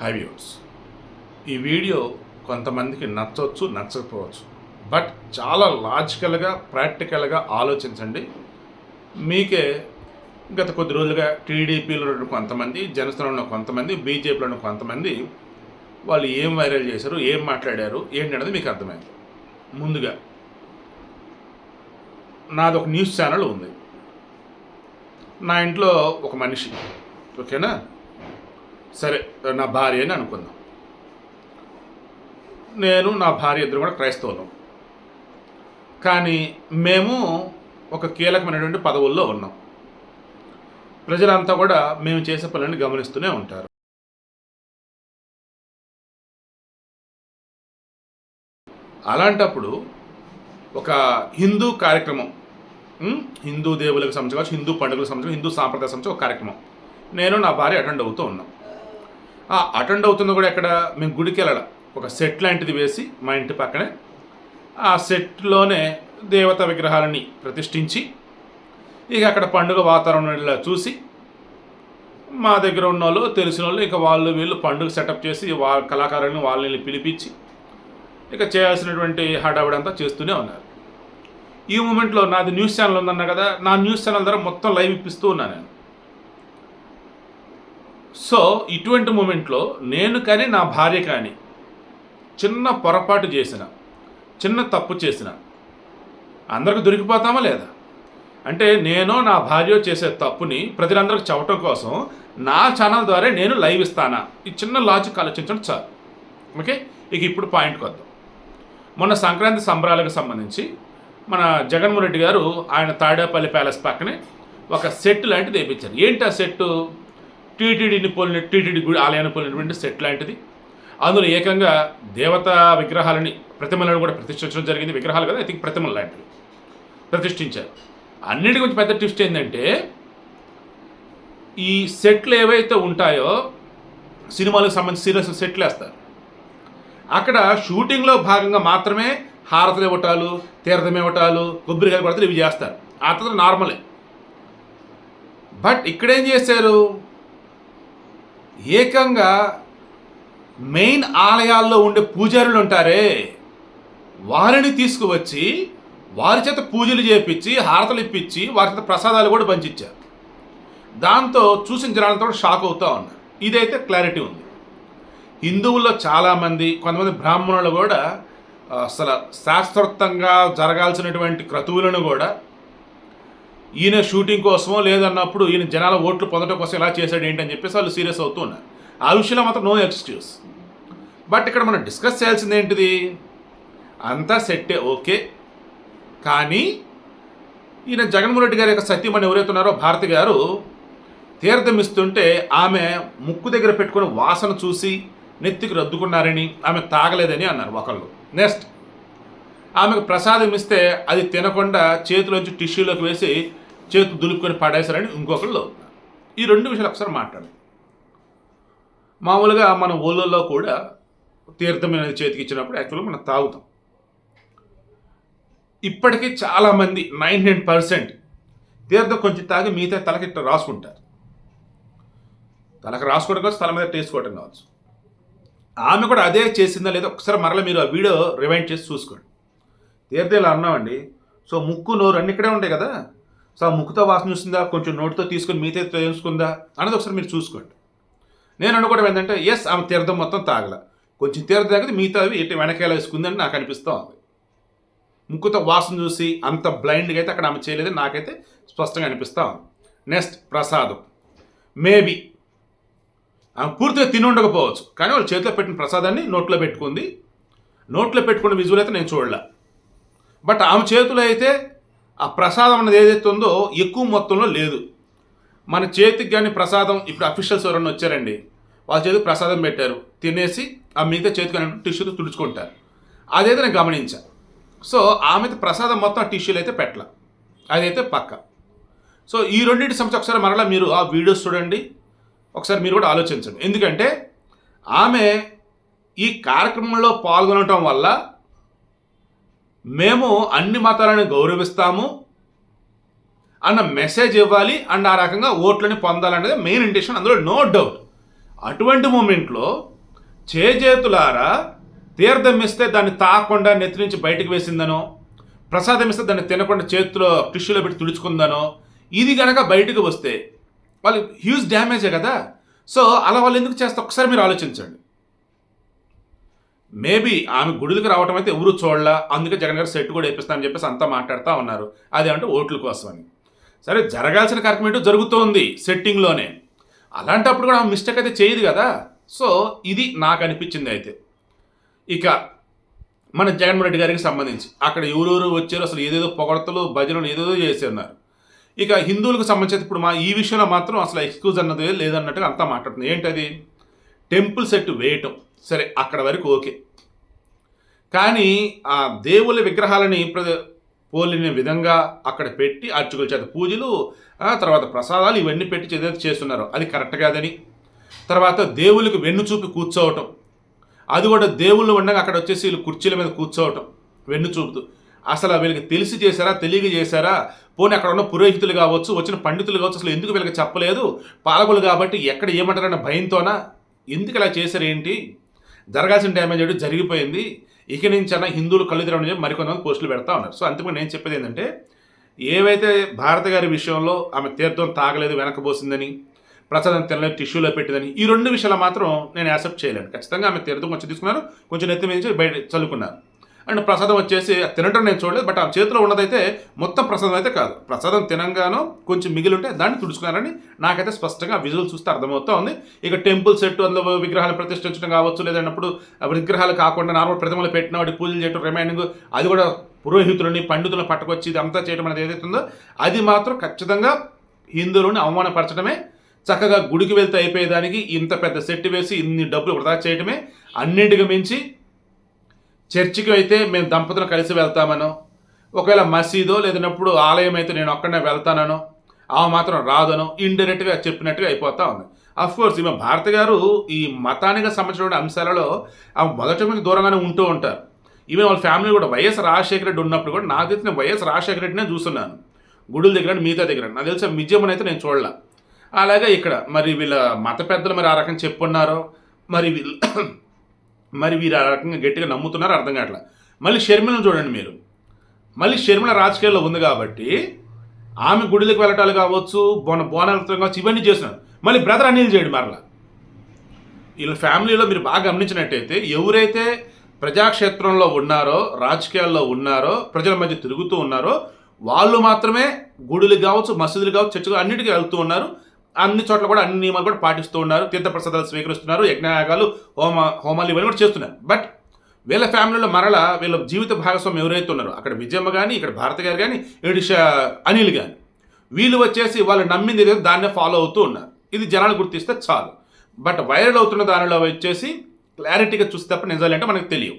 High views. ఈ video కొంతమందికి నచ్చవచ్చు నచ్చకపోవచ్చు. బట్ చాలా లాజికల్గా ప్రాక్టికల్గా ఆలోచించండి. మీకే గత కొద్ది రోజులుగా టీడీపీలో ఉన్న కొంతమంది జనసేనలో ఉన్న కొంతమంది బీజేపీలో కొంతమంది వాళ్ళు ఏం వైరల్ చేశారు ఏం మాట్లాడారు ఏంటి అనేది మీకు అర్థమైంది. ముందుగా నాది ఒక న్యూస్ ఛానల్ ఉంది. నా ఇంట్లో ఒక మనిషి ఓకేనా? సరే నా భార్య అని అనుకుందాం. నేను నా భార్య ఇద్దరు కూడా క్రైస్తవులం. కానీ మేము ఒక కీలకమైనటువంటి పదవుల్లో ఉన్నాం. ప్రజలంతా కూడా మేము చేసే పనులను గమనిస్తూనే ఉంటారు. అలాంటప్పుడు ఒక హిందూ కార్యక్రమం హిందూ దేవులకు సంబంధించి కావచ్చు హిందూ పండుగలకు సంబంధించి హిందూ సాంప్రదాయ సంబంధించి ఒక కార్యక్రమం. నేను నా భార్య అటెండ్ అవుతూ ఉన్నాం. అటెండ్ అవుతున్న కూడా ఎక్కడ మేము గుడికి వెళ్ళడం ఒక సెట్ లాంటిది వేసి మా ఇంటి పక్కనే. ఆ సెట్లోనే దేవత విగ్రహాలని ప్రతిష్ఠించి ఇక అక్కడ పండుగ వాతావరణం చూసి మా దగ్గర ఉన్న వాళ్ళు తెలిసిన వాళ్ళు ఇక వాళ్ళు వీళ్ళు పండుగ సెటప్ చేసి వాళ్ళ కళాకారులను వాళ్ళని పిలిపించి ఇక చేయాల్సినటువంటి హడావిడంతా చేస్తూనే ఉన్నారు. ఈ మూమెంట్లో నాది న్యూస్ ఛానల్ ఉందన్నా కదా నా న్యూస్ ఛానల్ ద్వారా మొత్తం లైవ్ ఇప్పిస్తూ ఉన్నాను నేను. సో ఇటువంటి మూమెంట్లో నేను కానీ నా భార్య కానీ చిన్న పొరపాటు చేసిన చిన్న తప్పు చేసిన అందరికి దొరికిపోతామా లేదా? అంటే నేను నా భార్య చేసే తప్పుని ప్రజలందరికి చవటం కోసం నా ఛానల్ ద్వారా నేను లైవ్ ఇస్తానా? ఈ చిన్న లాజిక్ ఆలోచించడం చాలు ఓకే? ఇక ఇప్పుడు పాయింట్కి వద్దాం. మొన్న సంక్రాంతి సంబరాలకు సంబంధించి మన జగన్మోహన్ రెడ్డి గారు ఆయన తాడేపల్లి ప్యాలెస్ పక్కనే ఒక సెట్ లాంటిది వేయించారు ఏంటి ఆ సెట్టు? టీటీడీని పోలిన టీటీడీ గుడి ఆలయాన్ని పోలినటువంటి సెట్ లాంటిది. అందులో ఏకంగా దేవతా విగ్రహాలని ప్రతిమలను కూడా ప్రతిష్ఠించడం జరిగింది. విగ్రహాలు కదా ఐ థింక్ ప్రతిమలు లాంటివి ప్రతిష్ఠించారు. అన్నిటి గురించి పెద్ద ట్విస్ట్ ఏంటంటే ఈ సెట్లు ఏవైతే ఉంటాయో సినిమాలకు సంబంధించి సీరియల్స్ సెట్లు వేస్తారు అక్కడ షూటింగ్లో భాగంగా మాత్రమే హారతలు ఇవ్వటాలు తీర్థం ఇవ్వటాలు కొబ్బరికాయలు కొడతలు ఇవి చేస్తారు. ఆ తర్వాత నార్మలే. బట్ ఇక్కడేం చేశారు? ఏకంగా మెయిన్ ఆలయాల్లో ఉండే పూజారులు ఉంటారే. వారిని తీసుకువచ్చి వారి చేత పూజలు చేపించి హారతలు ఇప్పించి వారి చేత ప్రసాదాలు కూడా పంచిచ్చారు. దాంతో చూసిన జనాలతో కూడా షాక్ అవుతూ ఉన్నారు. ఇదైతే క్లారిటీ ఉంది. హిందువుల్లో చాలామంది కొంతమంది బ్రాహ్మణులు కూడా అసలు శాస్త్రోక్తంగా జరగాల్సినటువంటి క్రతువులను కూడా ఈయన షూటింగ్ కోసమో లేదన్నప్పుడు ఈయన జనాల ఓట్లు పొందడం కోసం ఇలా చేశాడు ఏంటని చెప్పేసి వాళ్ళు సీరియస్ అవుతూ ఉన్నారు. ఆ విషయంలో మాత్రం నో ఎక్స్క్యూజ్ బట్ ఇక్కడ మనం డిస్కస్ చేయాల్సింది ఏంటిది? అంతా సెట్టే ఓకే కానీ ఈయన జగన్మోహన్ రెడ్డి గారి యొక్క సత్యమని ఎవరైతే ఉన్నారో భారతి గారు తీర్థం ఇస్తుంటే ఆమె ముక్కు దగ్గర పెట్టుకుని వాసన చూసి నెత్తికి రద్దుకున్నారని ఆమె తాగలేదని అన్నారు ఒకళ్ళు. నెక్స్ట్ ఆమెకు ప్రసాదం ఇస్తే అది తినకుండా చేతిలోంచి టిష్యూలోకి వేసి చేతి దులుపుకొని పడేశారని ఇంకొకళ్ళు ఈ రెండు విషయాలు ఒకసారి మాట్లాడు మామూలుగా మన ఊళ్ళల్లో కూడా తీర్థం అనేది చేతికి ఇచ్చినప్పుడు యాక్చువల్గా మనం తాగుతాం. ఇప్పటికీ చాలామంది నైన్ నైన్ పర్సెంట్ తీర్థం కొంచెం తాగి మిగతా తలకి ఇట్లా రాసుకుంటారు. తలకు రాసుకోవడం కావచ్చు తల మీద టేసుకోవడం కావచ్చు. ఆమె కూడా అదే చేసిందా లేదా ఒకసారి మరల మీరు ఆ వీడియో రివైండ్ చేసి చూసుకోండి. తీర్థేలా అన్నామండి సో ముక్కు నోరు అన్ని ఇక్కడే ఉంటాయి కదా. సో ఆ ముక్కుతో వాసన చూస్తుందా? కొంచెం నోటితో తీసుకొని మిగతా చేసుకుందా అన్నది ఒకసారి మీరు చూసుకోండి. నేను అనుకోవడం ఏంటంటే ఎస్ ఆమె తీర్థం మొత్తం తాగల. కొంచెం తీర్థం తాగితే మిగతావి ఎట్టి వెనకాల వేసుకుందని నాకు అనిపిస్తూ ఉంది. ముక్కుతో వాసన చూసి అంత బ్లైండ్గా అయితే అక్కడ ఆమె చేయలేదని నాకైతే స్పష్టంగా అనిపిస్తూ ఉంది. నెక్స్ట్ ప్రసాదం. మేబీ ఆమె పూర్తిగా తిని ఉండకపోవచ్చు. కానీ వాళ్ళు చేతిలో పెట్టిన ప్రసాదాన్ని నోట్లో పెట్టుకుంది. నోట్లో పెట్టుకున్న విజువల్ అయితే నేను చూడలే. బట్ ఆమె చేతిలో అయితే ఆ ప్రసాదం అనేది ఏదైతే ఉందో ఎక్కువ మొత్తంలో లేదు. మన చేతికి కానీ ప్రసాదం ఇప్పుడు అఫీషియల్స్ ఎవరైనా వచ్చారండి వాళ్ళ చేతికి ప్రసాదం పెట్టారు తినేసి ఆ మిగతా చేతికి టిష్యూతో తుడుచుకుంటారు. అదైతే నేను గమనించా. సో ఆమె ప్రసాదం మొత్తం ఆ టిష్యూలు అయితే పెట్టల. అదైతే పక్క. సో ఈ రెండింటి సంబంధించి ఒకసారి మరలా మీరు ఆ వీడియోస్ చూడండి ఒకసారి మీరు కూడా ఆలోచించండి. ఎందుకంటే ఆమె ఈ కార్యక్రమంలో పాల్గొనటం వల్ల మేము అన్ని మతాలను గౌరవిస్తాము అన్న మెసేజ్ ఇవ్వాలి అండ్ ఆ రకంగా ఓట్లని పొందాలనేది మెయిన్ ఇంటెన్షన్ అందులో నో డౌట్ అటువంటి మూమెంట్లో చేజేతులారా తీర్థం ఇస్తే దాన్ని తాకుండా నెత్తి నుంచి బయటకు వేసిందనో ప్రసాదం ఇస్తే దాన్ని తినకుండా చేతిలో టిష్యూలో పెట్టి తుడుచుకుందనో ఇది కనుక బయటకు వస్తే వాళ్ళు హ్యూజ్ డ్యామేజే కదా. సో అలా వాళ్ళు ఎందుకు చేస్తే? ఒకసారి మీరు ఆలోచించండి. మేబీ ఆమె గుడులకు రావటం అయితే ఎవరు చూడలా. అందుకే జగన్ గారు సెట్ కూడా వేపిస్తామని చెప్పేసి అంతా మాట్లాడుతూ ఉన్నారు. అదేమంటే ఓట్ల కోసం అని సరే జరగాల్సిన కార్యక్రమం ఏంటో జరుగుతోంది సెట్టింగ్లోనే. అలాంటప్పుడు కూడా ఆమె మిస్టేక్ అయితే చేయదు కదా. సో ఇది నాకు అనిపించింది అయితే. ఇక మన జగన్మోహన్ రెడ్డి గారికి సంబంధించి అక్కడ ఎవరెవరు వచ్చారు అసలు ఏదేదో పొగడతలు భజనలు ఏదేదో చేసి ఉన్నారు ఇక హిందువులకు సంబంధించి ఇప్పుడు మా ఈ విషయంలో మాత్రం అసలు ఎక్స్క్యూజ్ అన్నది లేదన్నట్టుగా అంతా మాట్లాడుతుంది ఏంటది? టెంపుల్ సెట్ వేయటం. సరే అక్కడ వరకు ఓకే. కానీ ఆ దేవుళ్ళ విగ్రహాలని ప్ర- పోలిన విధంగా అక్కడ పెట్టి అర్చకుల చేత పూజలు తర్వాత ప్రసాదాలు ఇవన్నీ పెట్టి ఏదైతే చేస్తున్నారు. అది కరెక్ట్ కాదని. తర్వాత దేవుళ్ళకి వెన్ను చూపి కూర్చోవటం. అది కూడా దేవుళ్ళు ఉండగా అక్కడ వచ్చేసి వీళ్ళు కుర్చీల మీద కూర్చోవటం వెన్ను చూపుతూ. అసలు వీళ్ళకి తెలిసి చేశారా తెలియక చేశారా? పోనీ అక్కడ ఉన్న పురోహితులు కావచ్చు వచ్చిన పండితులు కావచ్చు అసలు ఎందుకు వీళ్ళకి చెప్పలేదు? పాలకులు కాబట్టి ఎక్కడ ఏమంటారన్న భయంతోనా? ఎందుకు ఇలా చేశారు ఏంటి? జరగాల్సిన డ్యామేజ్ అయితే జరిగిపోయింది. ఇక నుంచి అన్న హిందువులు కళ్ళు తెరవని చెప్పి మరికొంతమంది పోస్టులు పెడతా ఉన్నారు. సో అంతకు నేను చెప్పేది ఏంటంటే ఏవైతే భారత గారి విషయంలో ఆమె తీర్థం తాగలేదు వెనకబోసిందని ప్రసాదం తినలేదు టిష్యూలో పెట్టిందని ఈ రెండు విషయాలు మాత్రం నేను యాక్సెప్ట్ చేయలేను. ఖచ్చితంగా ఆమె తీర్థం కొంచెం తీసుకున్నారు కొంచెం నెత్తి మీద బయట చల్లుకున్నారు. అండ్ ప్రసాదం వచ్చేసి తినటం నేను చూడలేదు బట్ ఆ చేతిలో ఉన్నదైతే మొత్తం ప్రసాదం అయితే కాదు. ప్రసాదం తినంగానో కొంచెం మిగిలి ఉంటే దాన్ని తుడుచుకున్నారని నాకైతే స్పష్టంగా విజువల్ చూస్తే అర్థమవుతా ఉంది. ఇక టెంపుల్ సెట్ అందులో విగ్రహాలు ప్రతిష్ఠించడం కావచ్చు లేదన్నప్పుడు విగ్రహాలు కాకుండా నార్మల్ ప్రతిమలు పెట్టిన వాటి పూజలు చేయడం రిమైండింగ్ అది కూడా పురోహితులని పండితులను పట్టుకొచ్చి అంతా చేయడం అనేది ఏదైతే ఉందో అది మాత్రం ఖచ్చితంగా హిందువులను అవమానపరచడమే. చక్కగా గుడికి వెళ్తే అయిపోయేదానికి ఇంత పెద్ద సెట్ వేసి ఇన్ని డబ్బులు వృధా చేయడమే అన్నింటికి మించి చర్చికి అయితే మేము దంపతులు కలిసి వెళ్తామనో ఒకవేళ మసీదో లేదన్నప్పుడు ఆలయం అయితే నేను ఒక్కడనే వెళ్తాననో ఆమె మాత్రం రాదనో ఇండైరెక్ట్గా చెప్పినట్టుగా అయిపోతా ఉంది. అఫ్ కోర్స్ ఈమె భారత గారు ఈ మతానికి సంబంధించిన అంశాలలో ఆమె మొదటి నుంచి దూరంగానే ఉంటూ ఉంటారు. ఈమె వాళ్ళ ఫ్యామిలీ కూడా వైఎస్ రాజశేఖర రెడ్డి ఉన్నప్పుడు కూడా నాకు తెలిసిన వైఎస్ రాజశేఖర రెడ్డినే చూస్తున్నాను. గుడుల దగ్గర మిగతా దగ్గర నాకు తెలిసిన మిజ్యమని అయితే నేను చూడలే. అలాగే ఇక్కడ మరి వీళ్ళ మత పెద్దలు మరి ఆ రకంగా చెప్పున్నారో మరి వీళ్ళు మరి వీరు ఆ రకంగా గట్టిగా నమ్ముతున్నారు అర్థం కావట్లేదు మళ్ళీ షర్మిలను చూడండి మీరు. మళ్ళీ షర్మిల రాజకీయాల్లో ఉంది కాబట్టి ఆమె గుడిలకు వెళ్ళటాలు కావచ్చు బోన బోనాలు కావచ్చు ఇవన్నీ చేస్తున్నారు. మళ్ళీ బ్రదర్ అనిల్ చేయడు మరలా. వీళ్ళ ఫ్యామిలీలో మీరు బాగా గమనించినట్టయితే ఎవరైతే ప్రజాక్షేత్రంలో ఉన్నారో రాజకీయాల్లో ఉన్నారో ప్రజల మధ్య తిరుగుతూ ఉన్నారో వాళ్ళు మాత్రమే గుడులు కావచ్చు మసీదులు కావచ్చు చర్చలు అన్నిటికీ వెళ్తూ ఉన్నారు. అన్ని చోట్ల కూడా అన్ని నియమాలు కూడా పాటిస్తూ ఉన్నారు. తీర్థప్రసాదాలు స్వీకరిస్తున్నారు. యజ్ఞయాగాలు హోమ హోమాలు ఇవన్నీ కూడా చేస్తున్నారు. బట్ వీళ్ళ ఫ్యామిలీలో మరల వీళ్ళ జీవిత భాగస్వామి ఎవరైతే ఉన్నారో అక్కడ విజయమ్మ కానీ ఇక్కడ భారత గారు కానీ ఇటు అనిల్ కానీ వీళ్ళు వచ్చేసి వాళ్ళు నమ్మింది ఏదో దాన్నే ఫాలో అవుతూ ఉన్నారు. ఇది జనాలు గుర్తిస్తే చాలు. బట్ వైరల్ అవుతున్న దానిలో వచ్చేసి క్లారిటీగా చూస్తే తప్ప నిజాలు ఏంటో మనకు తెలియవు.